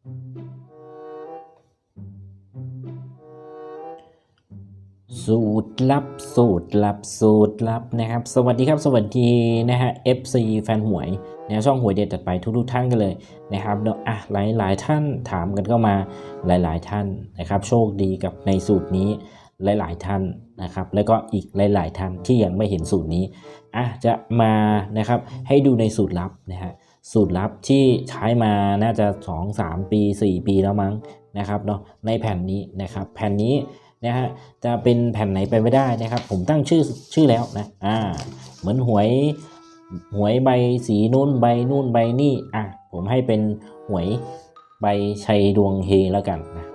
สูตรลับสูตรลับสูตรลับนะครับ สวัสดีครับ สวัสดีนะฮะ FC แฟนหวยนะช่องหวยเด็ดจัดไปทุกๆท่านกันเลยนะครับเนาะอะหลายหลายท่านถามกันเข้ามาหลาย ๆ ท่านนะครับ โชคดีกับในสูตรนี้หลาย ๆ ท่านนะครับ แล้วก็อีกหลาย ๆ ท่านที่ยังไม่เห็นสูตรนี้อะจะมานะครับให้ดูในสูตรลับนะฮะ สูตรลับที่ใช้มาน่าจะ 2-3 ปี 4 ปีแล้วมั้งนะครับเนาะในแผ่นนี้นะครับ แผ่นนี้นะฮะจะเป็นแผ่นไหนไปไม่ได้นะครับ ผมตั้งชื่อชื่อแล้วนะอ่าเหมือนหวยหวยใบสีนู่นใบนู่นใบนี่อะผมให้เป็นหวยใบชัยดวงเฮแล้วกันนะ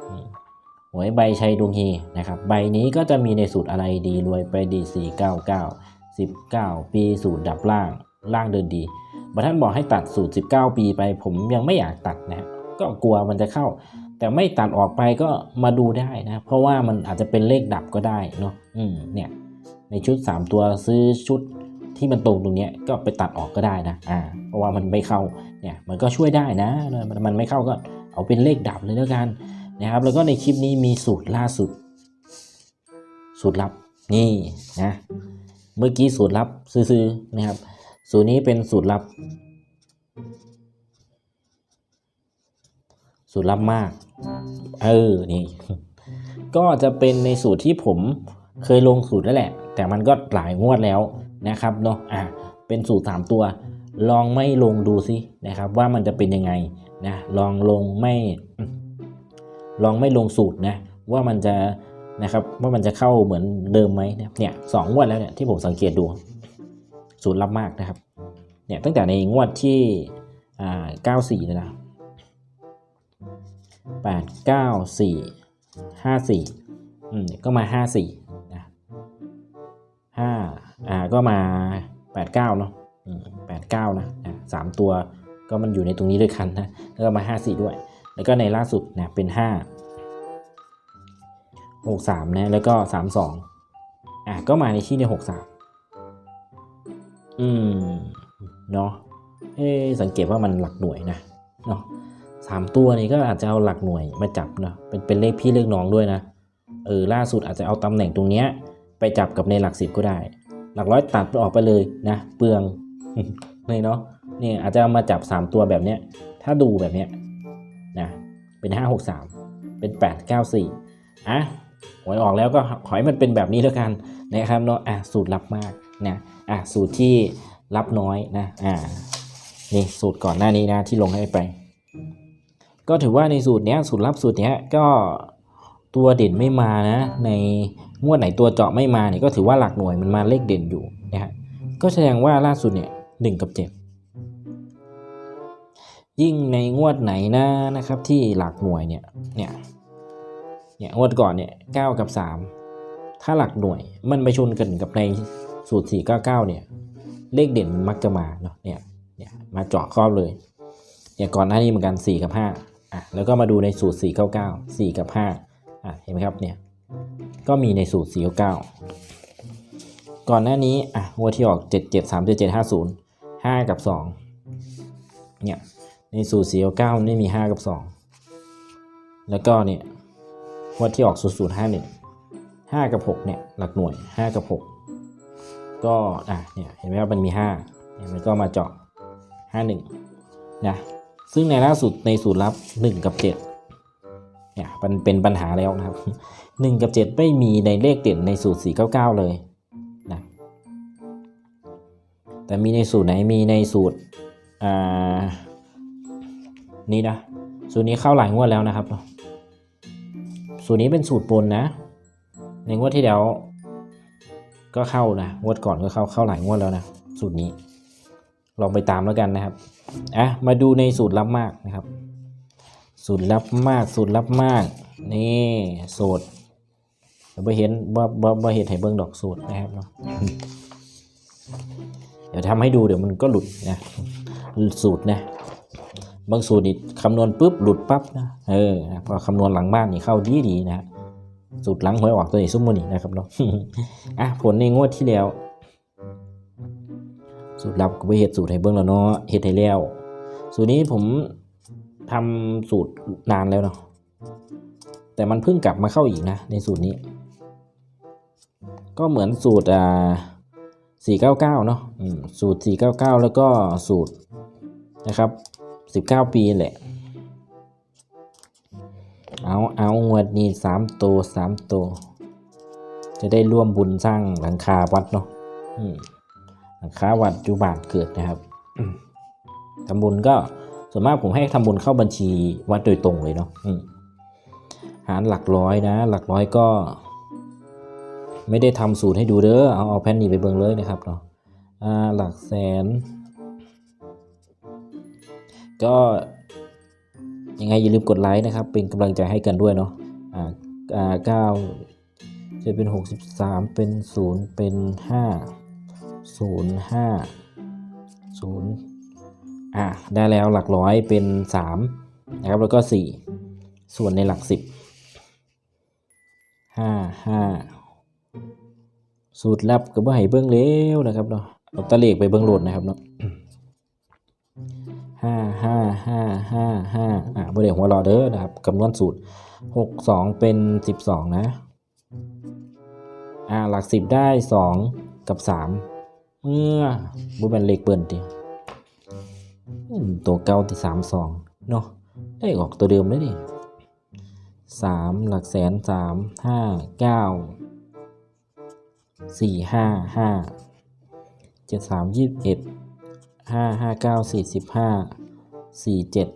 หวยใบชัยดวงเฮนะครับใบนี้ก็จะมีในสูตรอะไรดีรวยไปดี 4 9 9 19 ปีสูตรดับล่าง ล่างเดินดีบางท่านบอกให้ตัดสูตร 19 ปีไป ผมยังไม่อยากตัดนะฮะก็กลัวมันจะเข้า แต่ไม่ตัดออกไปก็มาดูได้นะ เพราะว่ามันอาจจะเป็นเลขดับก็ได้เนาะอืมเนี่ยในชุด 3 ตัวซื้อชุดที่มันตรงตรงเนี้ยก็ไปตัดออกก็ได้นะอ่าเพราะว่ามันไม่เข้าเนี่ยมันก็ช่วยได้นะมันมันไม่เข้าก็เอาเป็นเลขดับเลยแล้วกันนะครับ แล้วก็ในคลิปนี้มีสูตรล่าสุด สูตรลับนี่นะเมื่อกี้สูตรลับซื้อๆนะครับ สูตรนี้เป็นสูตรลับ สูตรลับมาก เออ นี่ ก็จะเป็นในสูตรที่ผมเคยลงสูตรแล้วแหละ แต่มันก็หลายงวดแล้วนะครับเนาะ อะ เป็นสูตร 3 ตัว ลองไม่ลงดูสินะครับ ว่ามันจะเป็นยังไงนะ ลองลงไม่ ลองไม่ลงสูตรนะ ว่ามันจะนะครับว่ามันจะเข้าเหมือนเดิมไหมเนี่ยสองงวดแล้วเนี่ยที่ผมสังเกตดู สูตรลับมากนะครับเนี่ยตั้งแต่ในงวดที่อ่าเก้าสี่นะแปดเก้าสี่ห้าสี่อืมก็มาห้าสี่นะห้าอ่าก็มาแปดเก้าเนาะอืมแปดเก้านะอะสามตัวก็มันอยู่ในตรงนี้ด้วยกันนะแล้วก็มาห้าสี่ด้วย แล้วก็ในล่าสุดนี่ยเป็นห้าหกสามนะแล้วก็สามสองอะก็มาในที่ในหกสาม อืม เนาะเอ๊สังเกตว่ามันหลักหน่วยนะเนาะสามตัวนี้ก็อาจจะเอาหลักหน่วยมาจับเนาะเป็นเป็นเลขพี่เลขน้องด้วยนะเออล่าสุดอาจจะเอาตำแหน่งตรงเนี้ย ไปจับกับในหลักสิบก็ได้ หลักร้อยตัดออกไปเลยนะเปลืองเลยเนาะเนี่ยอาจจะเอามาจับ 3 ตัวแบบเนี้ย ถ้าดูแบบเนี้ยนะเป็น 5 6 3 เป็น 8 9 4อะหวยออกแล้วก็ขอให้มันเป็นแบบนี้แล้วกันนะครับเนาะอะสูตรลับมากนะ อะสูตรที่รับน้อยนะอ่านี่สูตรก่อนหน้านี้นะที่ลงให้ไป ก็ถือว่าในสูตรเนี้ยสูตรลับสูตรเนี้ยก็ตัวเด่นไม่มานะในงวดไหนตัวเจาะไม่มาเนี่ยก็ถือว่าหลักหน่วยมันมาเลขเด่นอยู่นะฮะก็แสดงว่าล่าสุดเนี่ยหนึ่งกับเจ็ดยิ่งในงวดไหนนะนะครับที่หลักหน่วยเนี่ยเนี่ยเนี่ยงวดก่อนเนี่ยเก้ากับสามถ้าหลักหน่วยมันไปชนกันกับใน สูตรสี่เก้าเก้าเนี่ย เลขเด่นมันมักจะมาเนาะเนี่ยเนี่ยมาเจาะครอบเลยอย่างก่อนหน้านี้เหมือนกัน 4 กับ5อะแล้วก็มาดูในสูตร 4 9 9 4 กับ5อะเห็นไหมครับเนี่ยก็มีในสูตร 4 9 9 ก่อนหน้านี้อะงวดที่ออก 7 7 3 7 7 5 0 5 กับ 2 เนี่ย ในสูตร 4 9 9นี่มี 5 กับ 2 แล้วก็เนี่ยงวดที่ออก 0 0 5 1 5 กับ 6 เนี่ย หลักหน่วย 5 กับ 6 ก็อะเนี่ยเห็นไหมครับมันมี5เนี่ยมันก็มาเจาะ5 1นะซึ่งในล่าสุดในสูตรลับ 1 กับ 7เนี่ยมันเป็นปัญหาแล้วนะครับ 1 กับ 7 ไม่มีในเลขเด่นในสูตร 499 เลยนะแต่มีในสูตรไหนมีในสูตรอ่านี่นะสูตรนี้เข้าหลายงวดแล้วนะครับ สูตรนี้เป็นสูตรบนนะ ในงวดที่แล้ว ก็เข้านะงวดก่อนก็เข้าเข้าหลายงวดแล้วนะสูตรนี้ ลองไปตามแล้วกันนะครับอะมาดูในสูตรลับมากนะครับ สูตรลับมากสูตรลับมาก นี่สูตรเดี๋ยวไปเห็นบ่บ่บ่เห็นให้เบิ่งดอกสูตรนะครับเนาะเดี๋ยวทำให้ดูเดี๋ยวมันก็หลุดนะสูตรนะบางสูตรนี่คำนวณปุ๊บหลุดปั๊บนะเออพอคำนวณหลังบ้านนี่เข้าดีดีๆนะ สูตรหลังหวยออกตัวนี้ซุ้มมือนี่นะครับเนาะอะผลในงวดที่แล้ว สูตรลับก็ไปเฮ็ดสูตรให้เบิ่งแล้วเนาะเฮ็ดให้แล้ว สูตรนี้ผมทำสูตรนานแล้วเนาะแต่มันเพิ่งกลับมาเข้าอีกนะ ในสูตรนี้ ก็เหมือนสูตรอ่าสี่เก้าเก้าเนาะสูตรสี่เก้าเก้าแล้วก็สูตรนะครับสิบเก้าปีแหละ เอาเอางวดนี้สามตัวสามตัว จะได้ร่วมบุญสร้างหลังคาวัดเนาะอืมหลังคาวัดจุบาทเกิดนะครับอืมทำบุญก็ส่วนมากผมให้ทำบุญเข้าบัญชีวัดโดยตรงเลยเนาะอืมหารหลักร้อยนะ หลักร้อยก็ ไม่ได้ทำสูตรให้ดูเด้อเอาเอาแผ่นนี้ไปเบิ่งเลยนะครับเนาะอ่าหลักแสน ก็ ยังไงอย่าลืมกดไลค์นะครับ เป็นกำลังใจให้กันด้วยเนาะอ่าอ่าเก้าจะเป็นหกสิบสามเป็นศูนย์เป็นห้าศูนย์ห้าศูนย์อะ ได้แล้วหลักร้อยเป็นสามนะครับ แล้วก็สี่ส่วนในหลักสิบห้าห้าสูตรลับก็บ่ให้เบิ้งเร็วนะครับเนาะเอาตะเลขไปเบิ้งโหลดนะครับเนาะ ห้าห้าห้าห้าห้าอะบริเวณหัวรอเด้อนะครับคำนวณสูตรหกสองเป็นสิบสองนะ อ่า หลักสิบได้สองกับสามเมื่อบุเป็นเลขเปิ่นติตัวเก้าที่สามสองเนาะได้ออกตัวเดิมเลยดิสามหลักแสนสามห้าเก้าสี่ห้าห้าเจ็ดสามยี่สิบเอ็ด ห้าห้าเก้าสี่สิบห้าสี่เจ็ด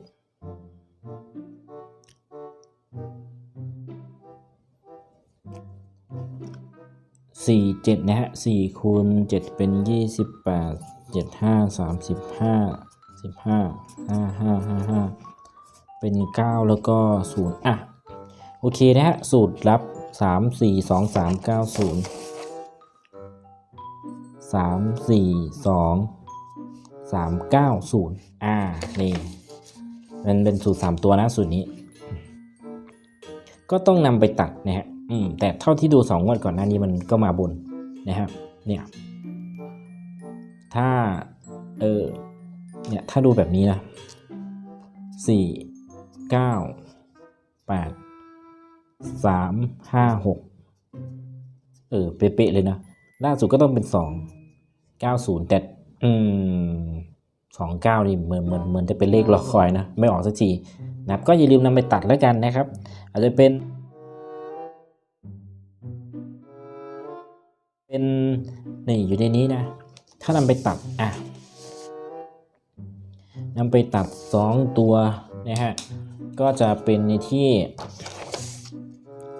สี่เจ็ดนะฮะสี่คูณเจ็ดเป็นยี่สิบแปดเจ็ดห้าสามสิบห้าสิบห้าห้าห้าห้าห้าเป็นเก้าแล้วก็ศูนย์อะ โอเคนะฮะ สูตรลับสามสี่สองสามเก้าศูนย์สามสี่สอง สามเก้าศูนย์อ่านี่มันเป็นสูตรสามตัวนะสูตรนี้ ก็ต้องนำไปตัดนะฮะอืมแต่เท่าที่ดูสองงวดก่อนหน้านี้มันก็มาบนนะครับเนี่ยถ้าเออเนี่ยถ้าดูแบบนี้นะสี่เก้าแปดสามห้าหกเออเป๊ะๆเลยนะ ล่าสุดก็ต้องเป็นสองเก้าศูนย์แต่อืม สองเก้านี่เหมือนเหมือนเหมือนจะเป็นเลขรอคอยนะ ไม่ออกสักทีนะครับก็อย่าลืมนำไปตัดแล้วกันนะครับ อาจจะเป็น เป็นนี่อยู่ในนี้นะ ถ้านำไปตัดอะนำไปตัดสองตัวนะฮะก็จะเป็นในที่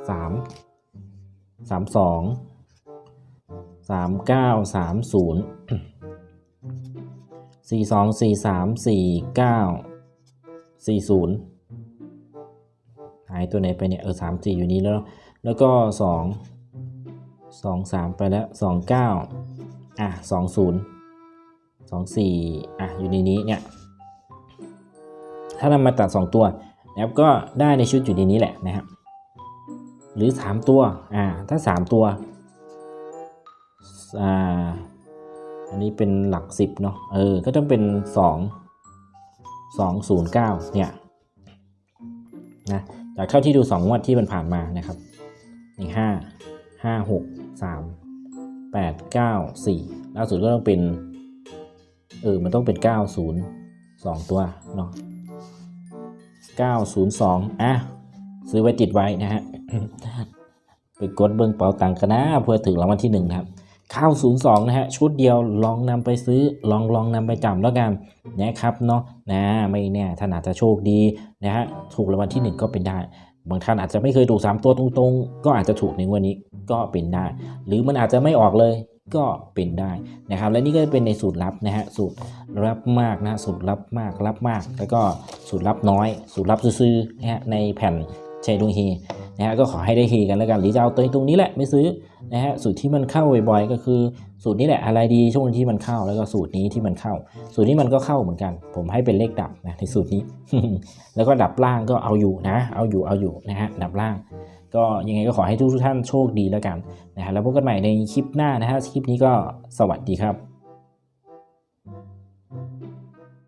สามสาม สี่สองสี่สามสี่เก้าสี่ศูนย์หายตัวไหนไปเนี่ยเออสามสี่อยู่นี้แล้ว แล้วก็สองสองสามไปแล้วสองเก้าอะสองศูนย์สองสี่อะอยู่ในนี้เนี่ยถ้านำมาตัดสองตัวนะครับก็ได้ในชุดอยู่ในนี้แหละนะครับหรือสามตัวอ่าถ้าสามตัวอ่า อันนี้เป็นหลักสิบเนาะเออ ก็ต้องเป็นสองสองศูนย์เก้าเนี่ยนะจากเท่าที่ดูสองงวดที่มันผ่านมานะครับนี่ห้าห้าหกสามแปดเก้าสี่ล่าสุดก็ต้องเป็น เออ มันต้องเป็นเก้าศูนย์สองตัวเนาะเก้าศูนย์สองอะ ซื้อไว้ติดไว้นะฮะ ไปกดเบิ้งเป๋าตังค์กันนะเพื่อถึงรางวัลที่หนึ่งนะครับ ข้าวศูนย์สองนะฮะชุดเดียวลองนำไปซื้อลองลองนำไปจำแล้วกันนะครับเนาะนะไม่แน่ท่านอาจจะโชคดีนะฮะถูกรางวัลที่หนึ่งก็เป็นได้ บางท่านอาจจะไม่เคยถูกสามตัวตรงๆ ก็อาจจะถูกในงวันนี้ก็เป็นได้ หรือมันอาจจะไม่ออกเลยก็เป็นได้นะครับและนี่ก็เป็นในสูตรลับนะฮะสูตรลับมากนะสูตรลับมากลับมาก แล้วก็สูตรลับน้อย สูตรลับซื้อๆนะฮะในแผ่น เชดวงเฮนะฮะก็ขอให้ได้เฮกันแล้วกันหรือจะเอาตัวตรงนี้แหละไม่ซื้อนะฮะสูตรที่มันเข้าบ่อยๆก็คือสูตรนี้แหละอะไรดีช่วงที่มันเข้าแล้วก็สูตรนี้ที่มันเข้า สูตรนี้มันก็เข้าเหมือนกัน ผมให้เป็นเลขดับนะในสูตรนี้ แล้วก็ดับล่างก็เอาอยู่นะ เอาอยู่เอาอยู่นะฮะดับล่าง ก็ยังไงก็ขอให้ทุกท่านโชคดีแล้วกันนะฮะแล้วพบกันใหม่ในคลิปหน้านะฮะคลิปนี้ก็สวัสดีครับ